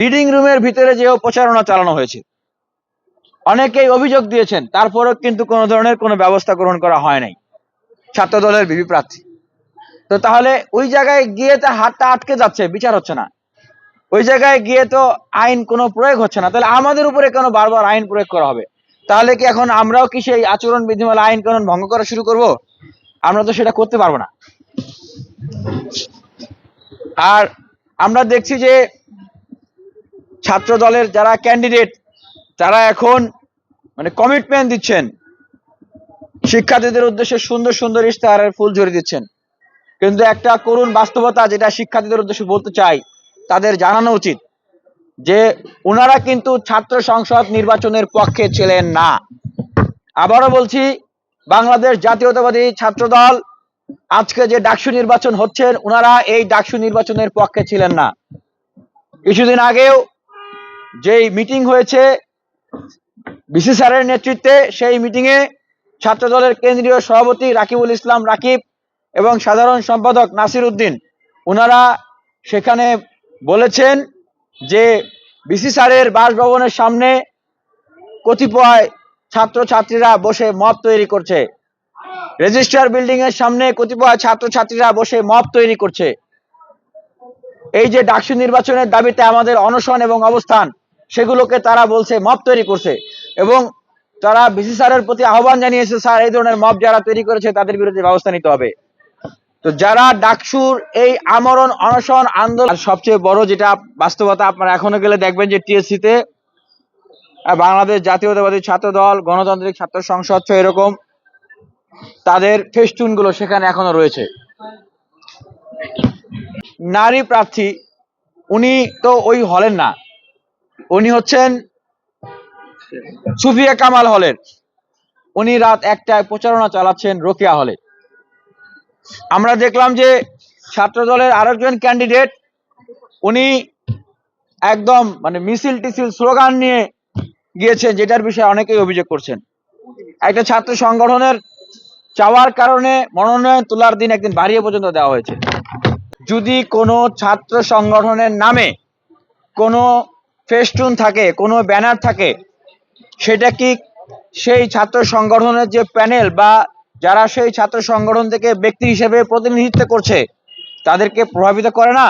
Reading রুমের ভিতরে যেও প্রচারণা চালানো হয়েছে। অনেকেই অভিযোগ দিয়েছেন, তারপরেও কিন্তু কোনো ধরনের কোনো ব্যবস্থা গ্রহণ করা হয় নাই। ছাত্র দলের বিপি প্রার্থী। তো তাহলে ওই জায়গায় গিয়ে তো হাতটা আটকে যাচ্ছে, বিচার হচ্ছে না। ওই জায়গায় গিয়ে তো আইন কোনো প্রয়োগ হচ্ছে না। তাহলে আমাদের উপরে কেন বারবার আইন প্রয়োগ করা হবে? তাহলে কি এখন আমরাও কি সেই আচরণ বিধিমালা, আইন কানুন ভঙ্গ করা শুরু করব? আমরা তো সেটা করতে পারব না। আর আমরা দেখছি যে ছাত্র দলের যারা ক্যান্ডিডেট তারা এখন মানে কমিটমেন্ট দিচ্ছেন। শিক্ষার্থীদের উদ্দেশ্যে সুন্দর সুন্দর ইশতেহারের ফুল ঝরে দিচ্ছেন। কিন্তু একটা করুণ বাস্তবতা যেটা শিক্ষার্থীদের উদ্দেশ্যে বলতে চাই, তাদের জানানো উচিত যে ওনারা কিন্তু ছাত্র সংসদ নির্বাচনের পক্ষে ছিলেন না। আবারও বলছি, বাংলাদেশ জাতীয়তাবাদী ছাত্র দল, আজকে যে ডাকসু নির্বাচন হচ্ছে ওনারা এই ডাকসু নির্বাচনের পক্ষে ছিলেন না। কিছুদিন আগেও যেই মিটিং হয়েছে বিসি স্যারের নেতৃত্বে সেই মিটিংয়ে ছাত্র দলের কেন্দ্রীয় সভাপতি রাকিবুল ইসলাম রাকিব এবং সাধারণ সম্পাদক নাসির উদ্দিন ওনারা সেখানে বলেছেন যে বিসি স্যারের বাসভবনের সামনে কতিপয় ছাত্রছাত্রীরা বসে মব তৈরি করছে। রেজিস্ট্রার বিল্ডিং এর সামনে কতিপয় ছাত্রছাত্রীরা বসে মব তৈরি করছে। এই যে ডাকসু নির্বাচনের দাবিতে আমাদের অনশন এবং অবস্থান সেগুলোকে তারা বলছে মব তৈরি করছে। এবং তারা বিসি স্যারের প্রতি আহ্বান জানিয়েছে, স্যার, এই ধরনের মব যারা তৈরি করেছে, তাদের বিরুদ্ধে ব্যবস্থা নিতে হবে। তো যারা ডাকসুর এই আমরণ, অনশন, আন্দোলন সবচেয়ে বড় যেটা বাস্তবতা, আপনারা এখনও গেলে দেখবেন যে টিএসসি তে বাংলাদেশ জাতীয়তাবাদী ছাত্র দল গণতান্ত্রিক ছাত্র সংসদ এরকম, তাদের ফেস্টুনগুলো সেখানে এখনও রয়েছে। নারী প্রার্থী, উনি তো ওই হলেন না। উনি হচ্ছেন সুফিয়া কামাল হলের। উনি রাত একটায় প্রচারণা চালাচ্ছেন রোকেয়া হলে। আমরা দেখলাম যে ছাত্র দলের আরেকজন ক্যান্ডিডেট উনি একদম মানে মিছিল টিছিল স্লোগান নিয়ে গিয়েছেন, যেটার বিষয়ে অনেকেই অভিযোগ করছেন। একটা ছাত্র সংগঠনের চাওয়ার কারণে মনোনয়ন তোলার দিন একদিন বাড়িয়ে পর্যন্ত দেওয়া হয়েছে। যদি কোনো ছাত্র সংগঠনের নামে কোনো ফেস্টুন থাকে, কোনো ব্যানার থাকে, সেটা কি সেই ছাত্র সংগঠনের যে প্যানেল বা যারা সেই ছাত্র সংগঠন থেকে ব্যক্তি হিসেবে প্রতিনিধিত্ব করছে, তাদেরকে প্রভাবিত করে না?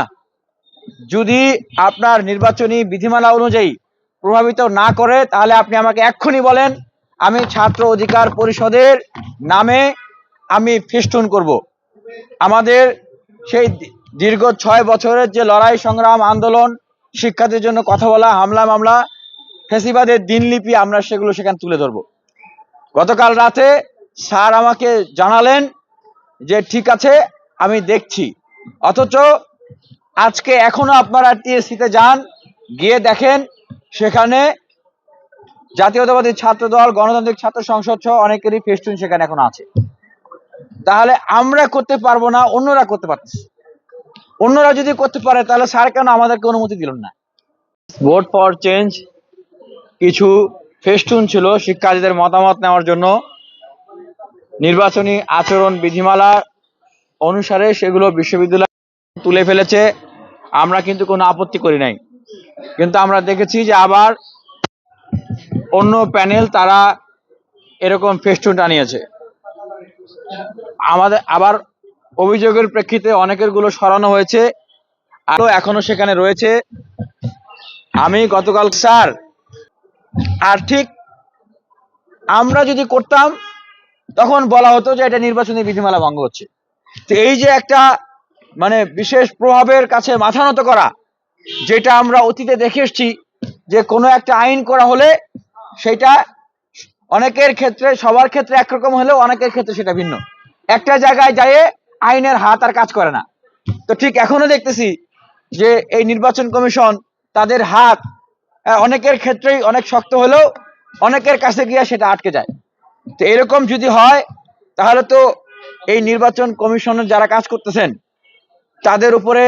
যদি আপনার নির্বাচনী বিধিমালা অনুযায়ী প্রভাবিত না করে, তাহলে আপনি আমাকে এক্ষুনি বলেন, আমি ছাত্র অধিকার পরিষদের নামে আমি ফেস্টুন করব। আমাদের সেই দীর্ঘ ছয় বছরের যে লড়াই সংগ্রাম আন্দোলন শিক্ষার্থীর জন্য কথা বলা, হামলা, মামলা, ফেসিবাদের দিনলিপি আমরা সেগুলো সেখানে তুলে ধরবো। গতকাল রাতে স্যার আমাকে জানালেন যে, ঠিক আছে, আমি দেখছি। অথচ আজকে এখনও আপনারা টিএসসিতে যান, গিয়ে দেখেন, সেখানে জাতীয়তাবাদী ছাত্র দল গণতান্ত্রিক ছাত্র সংসদ সহ অনেকেরই ফেস্টুন সেখানে এখন আছে। তাহলে আমরা করতে পারব না, অন্যরা করতে পারতেছে। অন্যরা যদি করতে পারে, তাহলে স্যার কেন আমাদেরকে অনুমতি দিল না? ভোট ফর চেঞ্জ কিছু ফেস্টুন ছিল শিক্ষার্থীদের মতামত নেওয়ার জন্য। নির্বাচনী আচরণ বিধিমালা অনুসারে সেগুলো বিশ্ববিদ্যালয় তুলে ফেলেছে। আমরা কিন্তু কোনো আপত্তি করি নাই। কিন্তু আমরা দেখেছি যে আবার অন্য প্যানেল তারা এরকম ফেস্টুন টানিয়েছে আমাদের আবার অভিযোগের প্রেক্ষিতে অনেকেরগুলো সরানো হয়েছে আরও এখনও সেখানে রয়েছে। আমি গতকাল, স্যার, আর ঠিক আমরা যদি করতাম, তখন বলা হতো যে এটা নির্বাচনী বিধিমালা ভঙ্গ হচ্ছে। এই যে একটা মানে বিশেষ প্রভাবের কাছে মাথা নত করা, যেটা আমরা অতীতে দেখে এসছি যে কোনো একটা আইন করা হলে সেটা অনেকের ক্ষেত্রে, সবার ক্ষেত্রে একরকম হলেও অনেকের ক্ষেত্রে সেটা ভিন্ন। একটা জায়গায় যায় আইনের হাত আর কাজ করে না। তো ঠিক এখনও দেখতেছি যে এই নির্বাচন কমিশন তাদের হাত অনেকের ক্ষেত্রেই অনেক শক্ত হলেও অনেকের কাছে গিয়ে সেটা আটকে যায়। তো এরকম যদি হয়, তাহলে তো এই নির্বাচন কমিশনের যারা কাজ করতেছেন, তাদের উপরে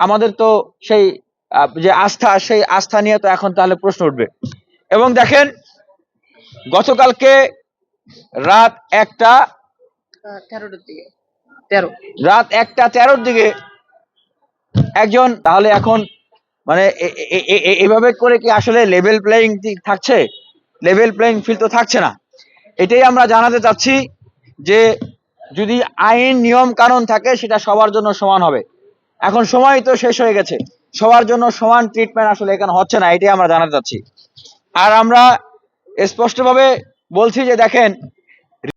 আমাদের তো সেই যে আস্থা, সেই আস্থা নিয়ে তো এখন তাহলে প্রশ্ন উঠবে। এবং দেখেন, গতকালকে রাত একটা তেরোটার দিকে। তেরো। রাত একটা তেরোর দিকে একজন, তাহলে এখন মানে এভাবে করে কি আসলে লেভেল প্লেয়িং থাকছে? লেভেল প্লেয়িং ফিল্ড তো থাকছে না। এটাই আমরা জানাতে চাচ্ছি যে যদি আইন, নিয়ম, কানুন থাকে, সেটা সবার জন্য সমান হবে। এখন সময় তো শেষ হয়ে গেছে। সবার জন্য সমান ট্রিটমেন্ট আসলে এখানে হচ্ছে না, এটাই আমরা জানাতে চাচ্ছি। আর আমরা স্পষ্টভাবে বলছি যে দেখেন